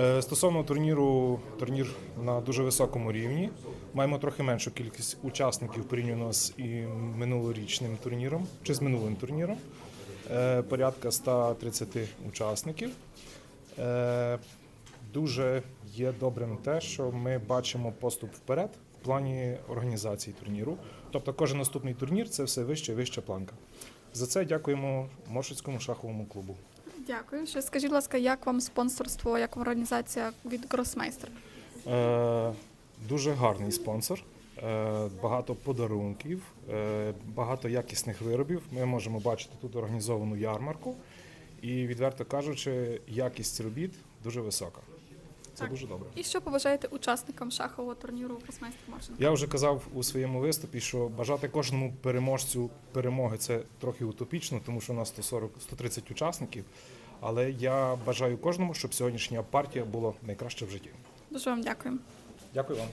Е, Стосовно турніру, турнір на дуже високому рівні. Маємо трохи меншу кількість учасників порівняно з і минулорічним турніром чи з минулим турніром. Е, Порядка 130 учасників. Е, Дуже є добрим те, що ми бачимо поступ вперед в плані організації турніру. Тобто кожен наступний турнір це все вища і вища планка. За це дякуємо Мошицькому шаховому клубу. Дякую. Ще скажіть, будь ласка, як вам спонсорство, як вам організація від Гросмейстер? Е, дуже гарний спонсор, е, багато подарунків, е, багато якісних виробів. Ми можемо бачити тут організовану ярмарку. І, відверто кажучи, якість робіт дуже висока. Це дуже добре. І що побажаєте учасникам шахового турніру Гросмейстер Маршинг? Я вже казав у своєму виступі, що бажати кожному переможцю перемоги це трохи утопічно, тому що у нас 140-130 учасників. Але я бажаю кожному, щоб сьогоднішня партія була найкраща в житті. Дуже вам дякую. Дякую вам.